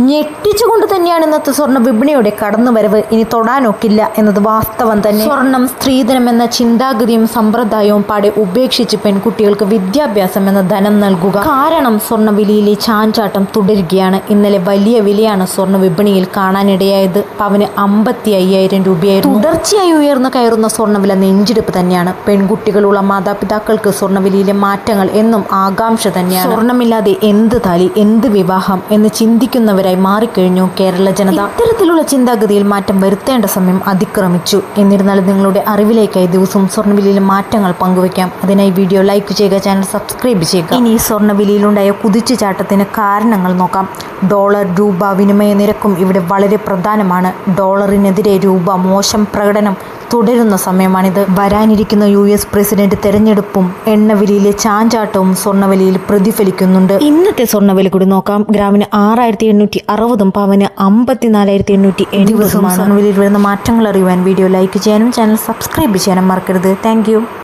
ഞെട്ടിച്ചുകൊണ്ട് തന്നെയാണ് ഇന്നത്തെ സ്വർണ വിപണിയുടെ കടന്നുവരവ്. ഇനി തൊടാനൊക്കില്ല എന്നത് വാസ്തവം തന്നെ. സ്വർണം സ്ത്രീധനം എന്ന ചിന്താഗതിയും സമ്പ്രദായവും പാടെ ഉപേക്ഷിച്ച് പെൺകുട്ടികൾക്ക് വിദ്യാഭ്യാസം എന്ന ധനം നൽകുക. കാരണം സ്വർണ വിലയിലെ ചാഞ്ചാട്ടം തുടരുകയാണ്. ഇന്നലെ വലിയ വിലയാണ് സ്വർണ വിപണിയിൽ കാണാനിടയായത്. പവന് അമ്പത്തി അയ്യായിരം രൂപയായിരുന്നു. തുടർച്ചയായി ഉയർന്നു കയറുന്ന സ്വർണവില നെഞ്ചിടിപ്പ് തന്നെയാണ്. പെൺകുട്ടികളുള്ള മാതാപിതാക്കൾക്ക് സ്വർണവിലയിലെ മാറ്റങ്ങൾ എന്നും ആകാംക്ഷ തന്നെയാണ്. സ്വർണമില്ലാതെ എന്ത് താലി എന്ത് വിവാഹം എന്ന് ചിന്തിക്കുന്നവരായി മാറിക്കഴിഞ്ഞു. കേരള ജനത ഇത്തരത്തിലുള്ള ചിന്താഗതിയിൽ മാറ്റം വരുത്തേണ്ട സമയം അതിക്രമിച്ചു. എന്നിരുന്നാലും നിങ്ങളുടെ അറിവിലേക്കായി ദിവസവും സ്വർണവിലയിൽ മാറ്റങ്ങൾ പങ്കുവയ്ക്കാം. അതിനായി വീഡിയോ ലൈക്ക് ചെയ്യുക ചാനൽ സബ്സ്ക്രൈബ് ചെയ്യുക. ഇനി സ്വർണവിലയിലുണ്ടായ കുതിച്ചുചാട്ടത്തിന് കാരണങ്ങൾ നോക്കാം. ഡോളർ രൂപ വിനിമയ നിരക്കും ഇവിടെ വളരെ പ്രധാനമാണ്. ഡോളറിനെതിരെ രൂപ മോശം പ്രകടനം തുടരുന്ന സമയമാണിത്. വരാനിരിക്കുന്ന യു എസ് പ്രസിഡന്റ് തെരഞ്ഞെടുപ്പും എണ്ണവിലയിലെ ചാഞ്ചാട്ടവും സ്വർണവിലയിൽ പ്രതിഫലിക്കുന്നുണ്ട്. ഇന്നത്തെ സ്വർണവില കൂടി നോക്കാം. ഗ്രാമിന് ആറായിരത്തി എണ്ണൂറ്റി അറുപതും പവന് അമ്പത്തിനാലായിരത്തി എണ്ണൂറ്റി എഴുപതുമാണ് സ്വർണവിലയിൽ വരുന്ന മാറ്റങ്ങൾ അറിയുവാൻ വീഡിയോ ലൈക്ക് ചെയ്യാനും ചാനൽ സബ്സ്ക്രൈബ് ചെയ്യാനും മറക്കരുത്. താങ്ക്